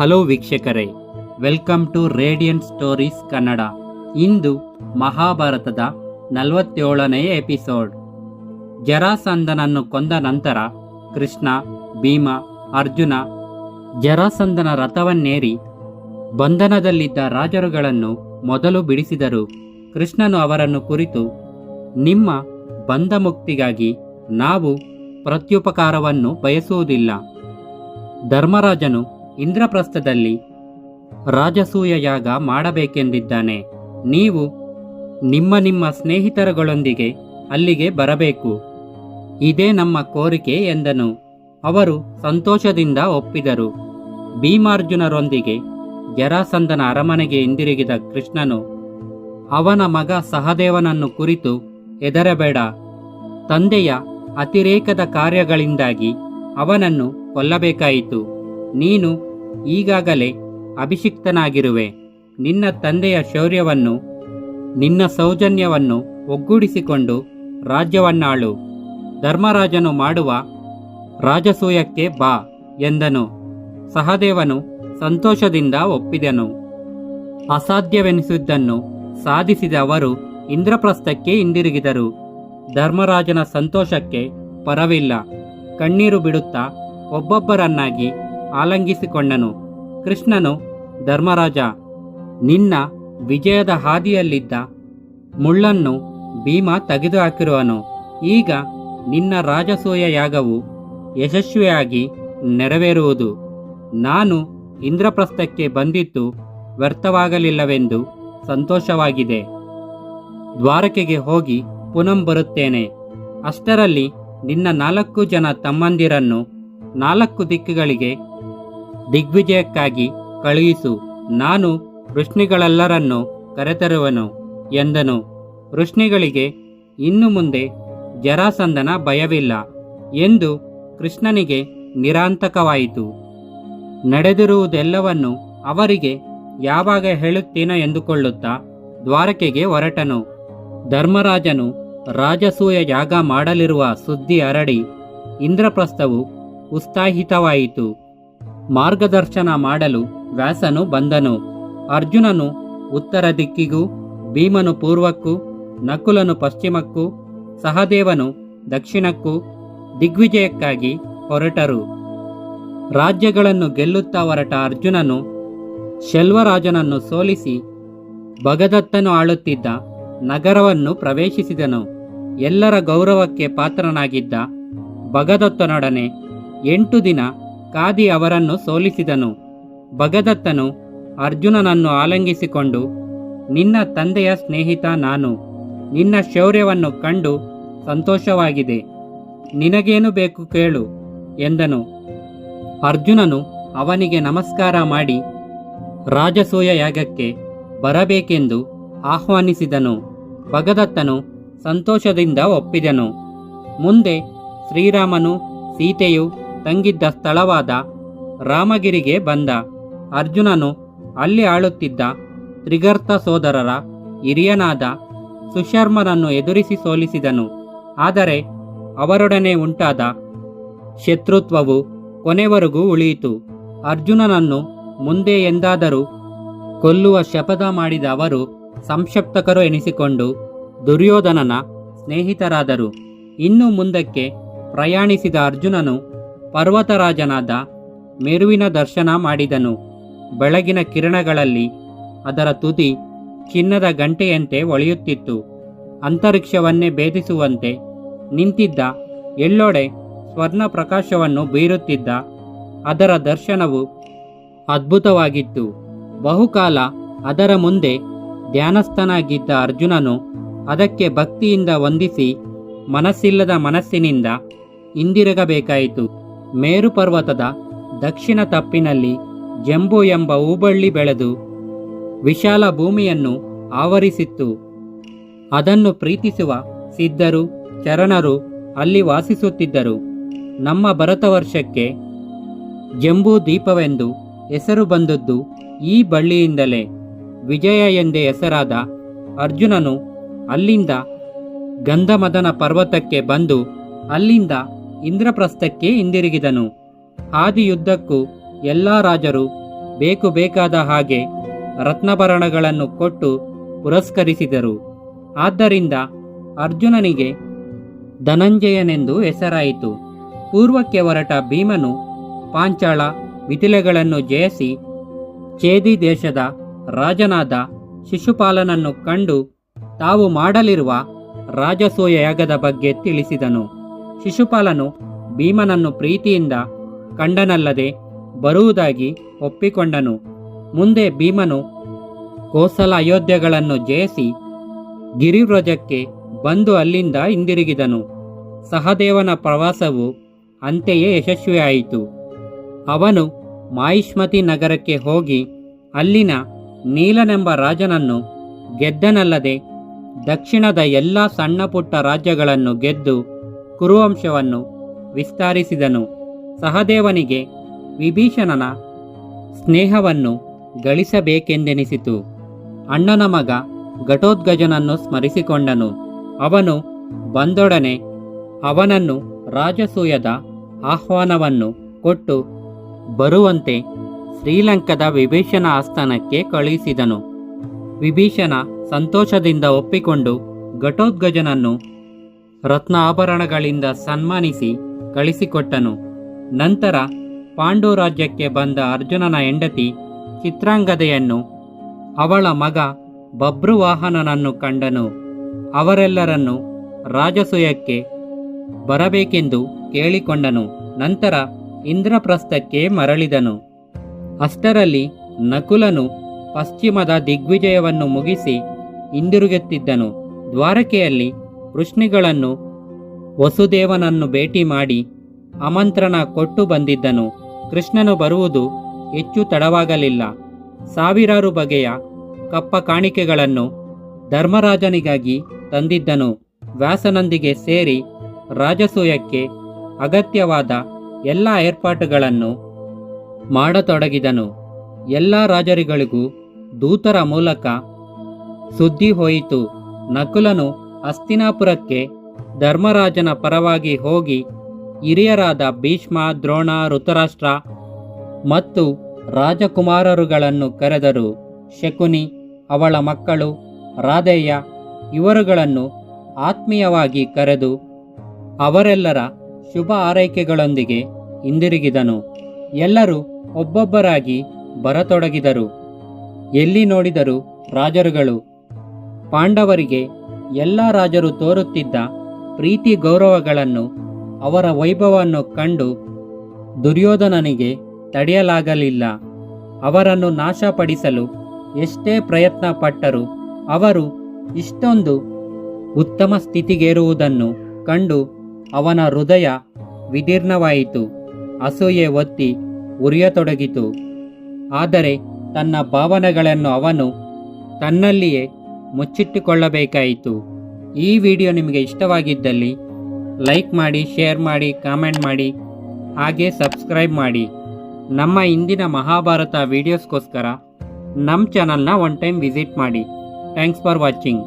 Hello ವೀಕ್ಷಕರೇ, welcome to radiant stories Kannada. ಇಂದು ಮಹಾಭಾರತದ ನಲವತ್ತೇಳನೆಯ ಎಪಿಸೋಡ್. ಜರಾಸಂದನನ್ನು ಕೊಂದ ನಂತರ ಕೃಷ್ಣ, ಭೀಮ, ಅರ್ಜುನ ಜರಾಸಂದನ ರಥವನ್ನೇರಿ ಬಂಧನದಲ್ಲಿದ್ದ ರಾಜರುಗಳನ್ನು ಮೊದಲು ಬಿಡಿಸಿದರು. ಕೃಷ್ಣನು ಅವರನ್ನು ಕುರಿತು, ನಿಮ್ಮ ಬಂಧ ಮುಕ್ತಿಗಾಗಿ ನಾವು ಪ್ರತ್ಯುಪಕಾರವನ್ನು ಬಯಸುವುದಿಲ್ಲ. ಧರ್ಮರಾಜನು ಇಂದ್ರಪ್ರಸ್ಥದಲ್ಲಿ ರಾಜಸೂಯ ಯಾಗ ಮಾಡಬೇಕೆಂದಿದ್ದಾನೆ. ನೀವು ನಿಮ್ಮ ನಿಮ್ಮ ಸ್ನೇಹಿತರುಗಳೊಂದಿಗೆ ಅಲ್ಲಿಗೆ ಬರಬೇಕು. ಇದೇ ನಮ್ಮ ಕೋರಿಕೆ ಎಂದನು. ಅವರು ಸಂತೋಷದಿಂದ ಒಪ್ಪಿದರು. ಭೀಮಾರ್ಜುನರೊಂದಿಗೆ ಜರಾಸಂದನ ಅರಮನೆಗೆ ಹಿಂದಿರುಗಿದ ಕೃಷ್ಣನು ಅವನ ಮಗ ಸಹದೇವನನ್ನು ಕುರಿತು ಎದರಬೇಡ ತಂದೆಯ ಅತಿರೇಕದ ಕಾರ್ಯಗಳಿಂದಾಗಿ ಅವನನ್ನು ಕೊಲ್ಲಬೇಕಾಯಿತು. ನೀನು ಈಗಾಗಲೇ ಅಭಿಷಿಕ್ತನಾಗಿರುವೆ. ನಿನ್ನ ತಂದೆಯ ಶೌರ್ಯವನ್ನು, ನಿನ್ನ ಸೌಜನ್ಯವನ್ನು ಒಗ್ಗೂಡಿಸಿಕೊಂಡು ರಾಜ್ಯವನ್ನಾಳು. ಧರ್ಮರಾಜನು ಮಾಡುವ ರಾಜಸೂಯಕ್ಕೆ ಬಾ ಎಂದನು. ಸಹದೇವನು ಸಂತೋಷದಿಂದ ಒಪ್ಪಿದನು. ಅಸಾಧ್ಯವೆನಿಸಿದ್ದನ್ನು ಸಾಧಿಸಿದ ಅವರು ಇಂದ್ರಪ್ರಸ್ಥಕ್ಕೆ ಹಿಂದಿರುಗಿದರು. ಧರ್ಮರಾಜನ ಸಂತೋಷಕ್ಕೆ ಪರವಿಲ್ಲ. ಕಣ್ಣೀರು ಬಿಡುತ್ತಾ ಒಬ್ಬೊಬ್ಬರನ್ನಾಗಿ ಆಲಂಗಿಸಿಕೊಂಡನು. ಕೃಷ್ಣನು, ಧರ್ಮರಾಜ, ನಿನ್ನ ವಿಜಯದ ಹಾದಿಯಲ್ಲಿದ್ದ ಮುಳ್ಳನ್ನು ಭೀಮ ತೆಗೆದುಹಾಕಿರುವನು. ಈಗ ನಿನ್ನ ರಾಜಸೂಯ ಯಾಗವು ಯಶಸ್ವಿಯಾಗಿ ನೆರವೇರುವುದು. ನಾನು ಇಂದ್ರಪ್ರಸ್ಥಕ್ಕೆ ಬಂದಿದ್ದು ವ್ಯರ್ಥವಾಗಲಿಲ್ಲವೆಂದು ಸಂತೋಷವಾಗಿದೆ. ದ್ವಾರಕೆಗೆ ಹೋಗಿ ಪುನಂ ಬರುತ್ತೇನೆ. ಅಷ್ಟರಲ್ಲಿ ನಿನ್ನ ನಾಲ್ಕು ಜನ ತಮ್ಮಂದಿರನ್ನು ನಾಲ್ಕು ದಿಕ್ಕುಗಳಿಗೆ ದಿಗ್ವಿಜಯಕ್ಕಾಗಿ ಕಳುಹಿಸು. ನಾನು ವೃಷ್ಣಿಗಳೆಲ್ಲರನ್ನು ಕರೆತರುವನು ಎಂದನು. ವೃಷ್ಣಿಗಳಿಗೆ ಇನ್ನು ಮುಂದೆ ಜರಾಸಂದನ ಭಯವಿಲ್ಲ ಎಂದು ಕೃಷ್ಣನಿಗೆ ನಿರಾಂತಕವಾಯಿತು. ನಡೆದಿರುವುದೆಲ್ಲವನ್ನು ಅವರಿಗೆ ಯಾವಾಗ ಹೇಳುತ್ತೇನೋ ಎಂದುಕೊಳ್ಳುತ್ತಾ ದ್ವಾರಕೆಗೆ ಹೊರಟನು. ಧರ್ಮರಾಜನು ರಾಜಸೂಯ ಯಾಗ ಮಾಡಲಿರುವ ಸುದ್ದಿ ಹರಡಿ ಇಂದ್ರಪ್ರಸ್ಥವು ಉತ್ಸಾಹಿತವಾಯಿತು. ಮಾರ್ಗದರ್ಶನ ಮಾಡಲು ವ್ಯಾಸನು ಬಂದನು. ಅರ್ಜುನನು ಉತ್ತರ ದಿಕ್ಕಿಗೂ, ಭೀಮನು ಪೂರ್ವಕ್ಕೂ, ನಕುಲನು ಪಶ್ಚಿಮಕ್ಕೂ, ಸಹದೇವನು ದಕ್ಷಿಣಕ್ಕೂ, ದಿಗ್ವಿಜಯಕ್ಕಾಗಿ ಹೊರಟರು. ರಾಜ್ಯಗಳನ್ನು ಗೆಲ್ಲುತ್ತಾ ಹೊರಟ ಅರ್ಜುನನು ಶೆಲ್ವರಾಜನನ್ನು ಸೋಲಿಸಿ ಭಗದತ್ತನು ಆಳುತ್ತಿದ್ದ ನಗರವನ್ನು ಪ್ರವೇಶಿಸಿದನು. ಎಲ್ಲರ ಗೌರವಕ್ಕೆ ಪಾತ್ರನಾಗಿದ್ದ ಭಗದತ್ತನೊಡನೆ ಎಂಟು ದಿನ ಕಾದಿ ಅವರನ್ನು ಸೋಲಿಸಿದನು. ಭಗದತ್ತನು ಅರ್ಜುನನನ್ನು ಆಲಂಗಿಸಿಕೊಂಡು, ನಿನ್ನ ತಂದೆಯ ಸ್ನೇಹಿತ ನಾನು, ನಿನ್ನ ಶೌರ್ಯವನ್ನು ಕಂಡು ಸಂತೋಷವಾಗಿದೆ, ನಿನಗೇನು ಬೇಕು ಕೇಳು, ಎಂದನು. ಅರ್ಜುನನು ಅವನಿಗೆ ನಮಸ್ಕಾರ ಮಾಡಿ ರಾಜಸೂಯ ಯಾಗಕ್ಕೆ ಬರಬೇಕೆಂದು ಆಹ್ವಾನಿಸಿದನು. ಭಗದತ್ತನು ಸಂತೋಷದಿಂದ ಒಪ್ಪಿದನು. ಮುಂದೆ ಶ್ರೀರಾಮನು ಸೀತೆಯು ತಂಗಿದ್ದ ಸ್ಥಳವಾದ ರಾಮಗಿರಿಗೆ ಬಂದ. ಅರ್ಜುನನು ಅಲ್ಲಿ ಆಳುತ್ತಿದ್ದ ತ್ರಿಗರ್ತ ಸೋದರರ ಹಿರಿಯನಾದ ಸುಶರ್ಮನನ್ನು ಎದುರಿಸಿ ಸೋಲಿಸಿದನು. ಆದರೆ ಅವರೊಡನೆ ಉಂಟಾದ ಶತ್ರುತ್ವವು ಕೊನೆವರೆಗೂ ಉಳಿಯಿತು. ಅರ್ಜುನನನ್ನು ಮುಂದೆ ಎಂದಾದರೂ ಕೊಲ್ಲುವ ಶಪಥ ಮಾಡಿದ ಅವರು ಸಂಕ್ಷಪ್ತಕರು ಎನಿಸಿಕೊಂಡು ದುರ್ಯೋಧನನ ಸ್ನೇಹಿತರಾದರು. ಇನ್ನು ಮುಂದಕ್ಕೆ ಪ್ರಯಾಣಿಸಿದ ಅರ್ಜುನನು ಪರ್ವತರಾಜನಾದ ಮೇರುವಿನ ದರ್ಶನ ಮಾಡಿದನು. ಬೆಳಗಿನ ಕಿರಣಗಳಲ್ಲಿ ಅದರ ತುದಿ ಚಿನ್ನದ ಗಂಟೆಯಂತೆ ಒಳೆಯುತ್ತಿತ್ತು. ಅಂತರಿಕ್ಷವನ್ನೇ ಭೇದಿಸುವಂತೆ ನಿಂತಿದ್ದ ಎಲ್ಲೊಡೆ ಸ್ವರ್ಣ ಪ್ರಕಾಶವನ್ನು ಬೀರುತ್ತಿದ್ದ ಅದರ ದರ್ಶನವು ಅದ್ಭುತವಾಗಿತ್ತು. ಬಹುಕಾಲ ಅದರ ಮುಂದೆ ಧ್ಯಾನಸ್ಥನಾಗಿದ್ದ ಅರ್ಜುನನು ಅದಕ್ಕೆ ಭಕ್ತಿಯಿಂದ ವಂದಿಸಿ ಮನಸ್ಸಿಲ್ಲದ ಮನಸ್ಸಿನಿಂದ ಹಿಂದಿರುಗಬೇಕಾಯಿತು. ಮೇರು ಪರ್ವತದ ದಕ್ಷಿಣ ತಪ್ಪಿನಲ್ಲಿ ಜಂಬು ಎಂಬ ಹೂಬಳ್ಳಿ ಬೆಳೆದು ವಿಶಾಲ ಭೂಮಿಯನ್ನು ಆವರಿಸಿತ್ತು. ಅದನ್ನು ಪ್ರೀತಿಸುವ ಸಿದ್ಧರು, ಚರಣರು ಅಲ್ಲಿ ವಾಸಿಸುತ್ತಿದ್ದರು. ನಮ್ಮ ಭರತವರ್ಷಕ್ಕೆ ಜಂಬೂ ದೀಪವೆಂದು ಹೆಸರು ಬಂದದ್ದು ಈ ಬಳ್ಳಿಯಿಂದಲೇ. ವಿಜಯ ಎಂದೇ ಹೆಸರಾದ ಅರ್ಜುನನು ಅಲ್ಲಿಂದ ಗಂಧಮದನ ಪರ್ವತಕ್ಕೆ ಬಂದು ಅಲ್ಲಿಂದ ಇಂದ್ರಪ್ರಸ್ಥಕ್ಕೆ ಹಿಂದಿರುಗಿದನು. ಹಾದಿಯುದ್ದಕ್ಕೂ ಎಲ್ಲ ರಾಜರು ಬೇಕು ಬೇಕಾದ ಹಾಗೆ ರತ್ನಭರಣಗಳನ್ನು ಕೊಟ್ಟು ಪುರಸ್ಕರಿಸಿದರು. ಆದ್ದರಿಂದ ಅರ್ಜುನನಿಗೆ ಧನಂಜಯನೆಂದು ಹೆಸರಾಯಿತು. ಪೂರ್ವಕ್ಕೆ ಹೊರಟ ಭೀಮನು ಪಾಂಚಾಳ ಮಿಥಿಲೆಗಳನ್ನು ಜಯಿಸಿ ಚೇದಿ ದೇಶದ ರಾಜನಾದ ಶಿಶುಪಾಲನನ್ನು ಕಂಡು ತಾವು ಮಾಡಲಿರುವ ರಾಜಸೂಯ ಯಾಗದ ಬಗ್ಗೆ ತಿಳಿಸಿದನು. ಶಿಶುಪಾಲನು ಭೀಮನನ್ನು ಪ್ರೀತಿಯಿಂದ ಕಂಡನಲ್ಲದೆ ಬರುವುದಾಗಿ ಒಪ್ಪಿಕೊಂಡನು. ಮುಂದೆ ಭೀಮನು ಕೋಸಲ ಅಯೋಧ್ಯೆಗಳನ್ನು ಜಯಿಸಿ ಗಿರಿವ್ರಜಕ್ಕೆ ಬಂದು ಅಲ್ಲಿಂದ ಹಿಂದಿರುಗಿದನು. ಸಹದೇವನ ಪ್ರವಾಸವು ಅಂತೆಯೇ ಯಶಸ್ವಿಯಾಯಿತು. ಅವನು ಮಾಯಿಷ್ಮತಿ ನಗರಕ್ಕೆ ಹೋಗಿ ಅಲ್ಲಿನ ನೀಲನೆಂಬ ರಾಜನನ್ನು ಗೆದ್ದನಲ್ಲದೆ ದಕ್ಷಿಣದ ಎಲ್ಲ ಸಣ್ಣ ಪುಟ್ಟ ರಾಜ್ಯಗಳನ್ನು ಗೆದ್ದು ಕುರುವಂಶವನ್ನು ವಿಸ್ತರಿಸಿದನು. ಸಹದೇವನಿಗೆ ವಿಭೀಷಣನ ಸ್ನೇಹವನ್ನು ಗಳಿಸಬೇಕೆಂದೆನಿಸಿತು. ಅಣ್ಣನ ಮಗ ಘಟೋದ್ಗಜನನ್ನು ಸ್ಮರಿಸಿಕೊಂಡನು. ಅವನು ಬಂದೊಡನೆ ಅವನನ್ನು ರಾಜಸೂಯದ ಆಹ್ವಾನವನ್ನು ಕೊಟ್ಟು ಬರುವಂತೆ ಶ್ರೀಲಂಕದ ವಿಭೀಷಣ ಆಸ್ಥಾನಕ್ಕೆ ಕಳುಹಿಸಿದನು. ವಿಭೀಷಣ ಸಂತೋಷದಿಂದ ಒಪ್ಪಿಕೊಂಡು ಘಟೋದ್ಗಜನನ್ನು ರತ್ನ ಆಭರಣಗಳಿಂದ ಸನ್ಮಾನಿಸಿ ಕಳಿಸಿಕೊಟ್ಟನು. ನಂತರ ಪಾಂಡು ರಾಜ್ಯಕ್ಕೆ ಬಂದ ಅರ್ಜುನನ ಹೆಂಡತಿ ಚಿತ್ರಾಂಗದೆಯನ್ನು ಅವಳ ಮಗ ಬಬ್ರುವಾಹನನನ್ನು ಕಂಡನು. ಅವರೆಲ್ಲರನ್ನು ರಾಜಸೂಯಕ್ಕೆ ಬರಬೇಕೆಂದು ಕೇಳಿಕೊಂಡನು. ನಂತರ ಇಂದ್ರಪ್ರಸ್ಥಕ್ಕೆ ಮರಳಿದನು. ಅಷ್ಟರಲ್ಲಿ ನಕುಲನು ಪಶ್ಚಿಮದ ದಿಗ್ವಿಜಯವನ್ನು ಮುಗಿಸಿ ಹಿಂದಿರುಗುತ್ತಿದ್ದನು. ದ್ವಾರಕೆಯಲ್ಲಿ ವೃಷ್ಣಿಗಳನ್ನು ವಸುದೇವನನ್ನು ಭೇಟಿ ಮಾಡಿ ಆಮಂತ್ರಣ ಕೊಟ್ಟು ಬಂದಿದ್ದನು. ಕೃಷ್ಣನು ಬರುವುದು ಹೆಚ್ಚು ತಡವಾಗಲಿಲ್ಲ. ಸಾವಿರಾರು ಬಗೆಯ ಕಪ್ಪ ಕಾಣಿಕೆಗಳನ್ನು ಧರ್ಮರಾಜನಿಗಾಗಿ ತಂದಿದ್ದನು. ವ್ಯಾಸನೊಂದಿಗೆ ಸೇರಿ ರಾಜಸೂಯಕ್ಕೆ ಅಗತ್ಯವಾದ ಎಲ್ಲ ಏರ್ಪಾಟುಗಳನ್ನು ಮಾಡತೊಡಗಿದನು. ಎಲ್ಲ ರಾಜರುಗಳಿಗೂ ದೂತರ ಮೂಲಕ ಸುದ್ದಿ ಹೋಯಿತು. ನಕುಲನು ಹಸ್ತಿನಾಪುರಕ್ಕೆ ಧರ್ಮರಾಜನ ಪರವಾಗಿ ಹೋಗಿ ಹಿರಿಯರಾದ ಭೀಷ್ಮ, ದ್ರೋಣ ಋತರಾಷ್ಟ್ರ ಮತ್ತು ರಾಜಕುಮಾರರುಗಳನ್ನು ಕರೆದರು. ಶಕುನಿ, ಅವಳ ಮಕ್ಕಳು, ರಾಧೇಯ ಇವರುಗಳನ್ನು ಆತ್ಮೀಯವಾಗಿ ಕರೆದು ಅವರೆಲ್ಲರ ಶುಭ ಆರೈಕೆಗಳೊಂದಿಗೆ ಹಿಂದಿರುಗಿದನು. ಎಲ್ಲರೂ ಒಬ್ಬೊಬ್ಬರಾಗಿ ಬರತೊಡಗಿದರು. ಎಲ್ಲಿ ನೋಡಿದರು ರಾಜರುಗಳು ಪಾಂಡವರಿಗೆ ಎಲ್ಲ ರಾಜರು ತೋರುತ್ತಿದ್ದ ಪ್ರೀತಿ ಗೌರವಗಳನ್ನು ಅವರ ವೈಭವವನ್ನು ಕಂಡು ದುರ್ಯೋಧನನಿಗೆ ತಡೆಯಲಾಗಲಿಲ್ಲ. ಅವರನ್ನು ನಾಶಪಡಿಸಲು ಎಷ್ಟೇ ಪ್ರಯತ್ನ ಪಟ್ಟರೂ ಅವರು ಇಷ್ಟೊಂದು ಉತ್ತಮ ಸ್ಥಿತಿಗೇರುವುದನ್ನು ಕಂಡು ಅವನ ಹೃದಯ ವಿದೀರ್ಣವಾಯಿತು. ಅಸೂಯೆ ಒತ್ತಿ ಉರಿಯತೊಡಗಿತು. ಆದರೆ ತನ್ನ ಭಾವನೆಗಳನ್ನು ಅವನು ತನ್ನಲ್ಲಿಯೇ ಮುಚ್ಚಿಟ್ಟುಕೊಳ್ಳಬೇಕಾಯಿತು. ಈ ವಿಡಿಯೋ ನಿಮಗೆ ಇಷ್ಟವಾಗಿದ್ದಲ್ಲಿ ಲೈಕ್ ಮಾಡಿ, ಶೇರ್ ಮಾಡಿ, ಕಾಮೆಂಟ್ ಮಾಡಿ, ಹಾಗೆ ಸಬ್ಸ್ಕ್ರೈಬ್ ಮಾಡಿ. ನಮ್ಮ ಇಂದಿನ ಮಹಾಭಾರತ ವಿಡಿಯೋಸ್ಗೋಸ್ಕರ ನಮ್ಮ ಚಾನಲ್ನ ಒನ್ ಟೈಮ್ ವಿಸಿಟ್ ಮಾಡಿ. Thanks for watching.